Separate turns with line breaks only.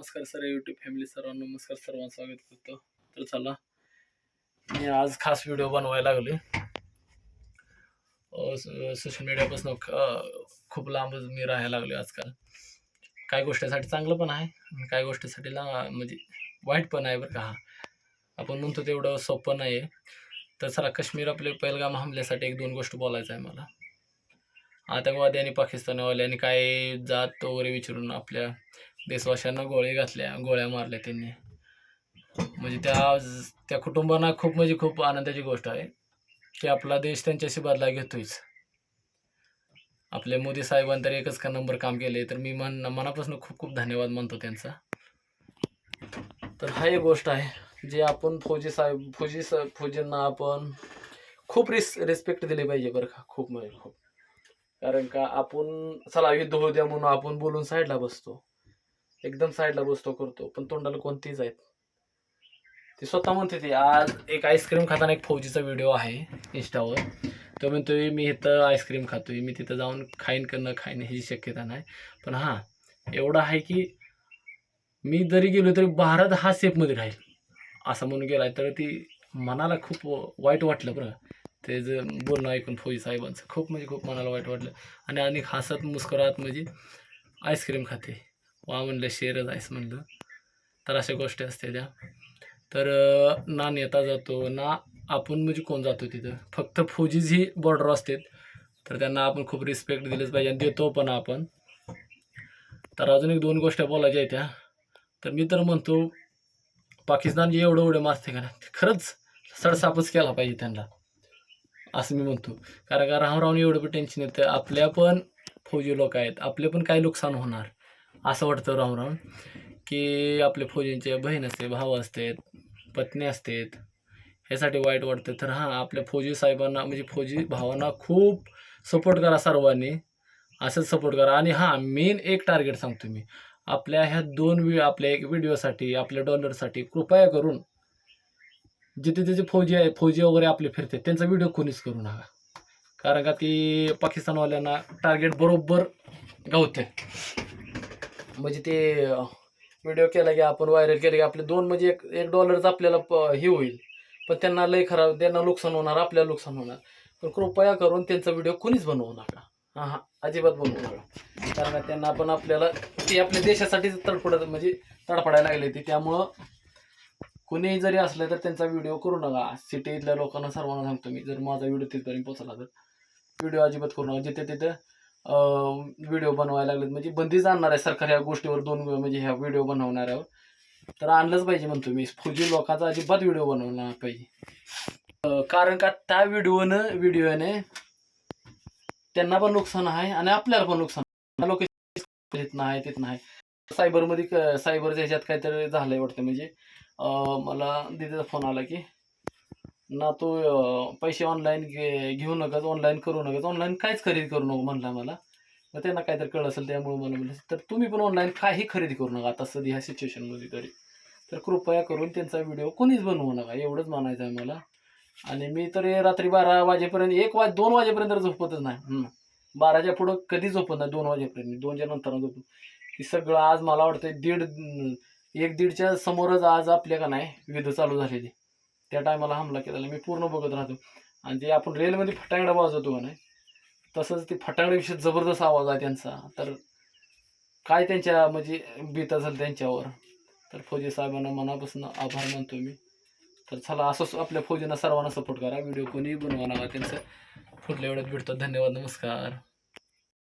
नमस्कार sir YouTube family सर्वांना नमस्कार सर्वांचं स्वागत करतो. तर चला मी आज खास व्हिडिओ बनवायला लागले सोशल मीडियापासून खूप लांबच मी राहायला लागलो आजकाल. काही गोष्टीसाठी चांगलं पण आहे काही गोष्टीसाठी ला म्हणजे वाईट पण आहे बरं का हा. आपण म्हणतो तेवढं सोपं नाही आहे तर चला काश्मीर आपले पहिलगाम हमल्यासाठी एक दोन गोष्ट बोलायचं आहे मला. आतंकवादी आणि पाकिस्तानवाल्यांनी काय जात वगैरे विचारून आपल्या देशवाशांना गोळे घातल्या गोळ्या मारल्या त्यांनी. म्हणजे त्या त्या कुटुंबांना खूप म्हणजे खूप आनंदाची गोष्ट आहे. की आपला देश त्यांच्याशी बदला घेतोयच. आपले मोदी साहेबांनी तर एकच का नंबर काम केले तर मी मन मनापासून खूप खूप धन्यवाद मानतो त्यांचा. तर हा एक गोष्ट आहे जे आपण फौजी साहेब फौजी सा फौजींना आपण खूप रिस रिस्पेक्ट दिली पाहिजे बरं का खूप म्हणजे खूप. कारण का आपण चला युद्ध होऊ द्या म्हणून आपण बोलून साईडला बसतो. एकदम साईडला बसतो करतो. पण तोंडाला कोणतीच आहेत? ती स्वतः म्हणते ती आज एक आईस्क्रीम खाताना एक फौजीचा व्हिडिओ आहे इंस्टावर तो म्हणतोय मी इथं आईस्क्रीम खातोय. मी तिथं जाऊन खाईन का न खाईन ह्याची शक्यता नाही. पण हां एवढं आहे की मी जरी गेलो तरी भारत हा सेफमध्ये राहील. असं म्हणून गेलाय. तर ती मनाला खूप वाईट वाटलं बरं. ते जर बोलणं ऐकून फौजी साहेबांचं खूप म्हणजे खूप मनाला वाईट वाटलं. आणि अनेक हसत मुस्करात म्हणजे आईस्क्रीम खाते. वा म्हणलं शेरच आईस म्हणलं. तर अशा गोष्टी असते त्या. तर ना नेता जातो ना आपण म्हणजे कोण जातो तिथं? फक्त फौजीच ही बॉर्डर असतात. तर त्यांना आपण खूप रिस्पेक्ट दिलंच पाहिजे आणि देतो पण आपण. तर अजून एक दोन गोष्टी बोलायच्या आहेत त्या. तर मी तर म्हणतो पाकिस्तान जे एवढं एवढं मारते का नाही? खरंच सडसापच केला पाहिजे त्यांना. असं मी म्हणतो. कारण का राहून एवढं पण टेन्शन येतं आपल्या पण फौजी लोक आहेत. आपले पण काही नुकसान होणार? असं वाटतं राहून की आपले फौजींचे बहीण असते भाऊ असतात पत्नी असतात ह्यासाठी वाईट वाटतं. तर हां आपल्या फौजी साहेबांना म्हणजे फौजी भावांना खूप सपोर्ट करा सर्वांनी. असंच सपोर्ट करा. आणि हां मेन एक टार्गेट सांगतो मी. आपल्या ह्या दोन वेळ आपल्या एक व्हिडिओसाठी आपल्या डॉलरसाठी कृपया करून जिथे तिथे फौजी आहे फौजी वगैरे आपले फिरते त्यांचा व्हिडिओ कोणीच करू नका. कारण का ती पाकिस्तानवाल्यांना टार्गेट बरोबर गावते म्हणजे ते व्हिडिओ केला की आपण व्हायरल केलं की आपले दोन म्हणजे एक एक डॉलरचं आपल्याला प हे होईल. पण त्यांना लय खराब त्यांना नुकसान होणार आपल्याला नुकसान होणार. पण कृपया करून त्यांचा व्हिडिओ कोणीच बनवू नका. हां हां अजिबात बनवू नका. कारण त्यांना आपण आपल्याला ते आपल्या देशासाठीच तडफडत म्हणजे तडफडायला लागले ते. त्यामुळं कुणीही जरी असलं तर त्यांचा व्हिडिओ करू नका. सिटी इथल्या लोकांना सर्वांना सांगतो मी जर माझा व्हिडिओ तिथपर्यंत पोहोचला तर. व्हिडिओ अजिबात करू नका. जिथे तिथं व्हिडिओ बनवायला लागलेत म्हणजे बंदीच आणणार आहे सरकार ह्या गोष्टीवर दोन म्हणजे ह्या व्हिडिओ बनवणाऱ्यावर. तर आणलंच पाहिजे म्हणतो मी. फुजी लोकांचा अजिबात व्हिडिओ बनवला पाहिजे. कारण का त्या व्हिडिओनं व्हिडिओने त्यांना पण नुकसान आहे आणि आपल्याला पण नुकसान लोक तिथनं नाही तिथं नाही. सायबरमध्ये क- सायबरच्या ह्याच्यात काहीतरी झालं आहे वाटतं. म्हणजे मला दिदीचा फोन आला की ना तू पैसे ऑनलाईन घे घेऊ नकाच ऑनलाईन करू नकाच ऑनलाईन काहीच खरेदी करू नको म्हणला मला. मग त्यांना काहीतरी कळलं असेल त्यामुळे मला म्हणलं तर तुम्ही पण ऑनलाईन काही खरेदी करू नका आता सध्या ह्या सिच्युएशनमध्ये तरी. तर कृपया करून त्यांचा व्हिडिओ कोणीच बनवू नका एवढंच म्हणायचं आहे मला. आणि मी तर रात्री बारा वाजेपर्यंत एक वाज दोन वाजेपर्यंत झोपतच नाही. बाराच्या पुढं कधी झोपत नाही दोन वाजेपर्यंत दोनच्या नंतर झोपत हे सगळं आज मला वाटतं दीड एक दीडच्या समोरच आज आपल्या का नाही युद्ध चालू झालेली. त्या टायमाला हमला केलेला. मी पूर्ण बघत राहतो. आणि ते आपण रेलमध्ये फटांगडा वाजवतो का नाही तसंच ते फटांगड्याविषयी जबरदस्त आवाज आहे त्यांचा. तर काय त्यांच्या म्हणजे बीत असेल त्यांच्यावर तर फौजी साहेबांना मनापासून आभार मानतो मी. तर चला असंच आपल्या फौजींना सर्वांना सपोर्ट करा. व्हिडिओ कोणीही बनवा ना त्यांचं पुढल्या वेळेत भेटतो. धन्यवाद नमस्कार.